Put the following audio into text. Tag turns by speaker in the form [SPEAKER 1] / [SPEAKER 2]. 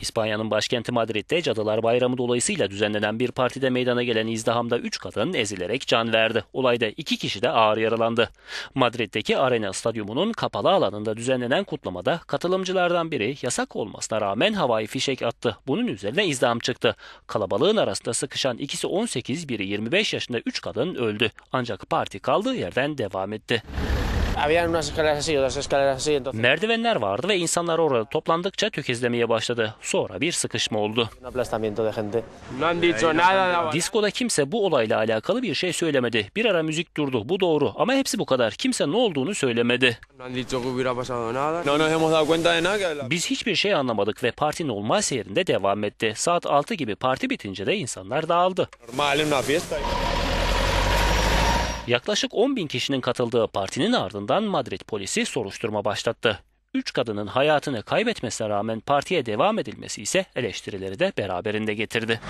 [SPEAKER 1] İspanya'nın başkenti Madrid'de Cadılar Bayramı dolayısıyla düzenlenen bir partide meydana gelen izdihamda 3 kadın ezilerek can verdi. Olayda 2 kişi de ağır yaralandı. Madrid'deki Arena Stadyumu'nun kapalı alanında düzenlenen kutlamada katılımcılardan biri yasak olmasına rağmen havai fişek attı. Bunun üzerine izdiham çıktı. Kalabalığın arasında sıkışan ikisi 18, biri 25 yaşında 3 kadın öldü. Ancak parti kaldığı yerden devam etti. Merdivenler vardı ve insanlar orada toplandıkça tökezlemeye başladı. Sonra bir sıkışma oldu.
[SPEAKER 2] un aplastamiento de gente.
[SPEAKER 3] No han dicho nada de
[SPEAKER 1] Diskoda kimse bu olayla alakalı bir şey söylemedi. Bir ara müzik durdu, bu doğru ama hepsi bu kadar. Kimse ne olduğunu söylemedi.
[SPEAKER 3] No han dicho que hubiera pasado nada. No nos hemos dado cuenta de nada. Que la...
[SPEAKER 1] Biz hiçbir şey anlamadık ve parti normal seyrinde devam etti. Saat 6 gibi parti bitince de insanlar dağıldı. Yaklaşık 10 bin kişinin katıldığı partinin ardından Madrid polisi soruşturma başlattı. Üç kadının hayatını kaybetmesine rağmen partiye devam edilmesi ise eleştirileri de beraberinde getirdi.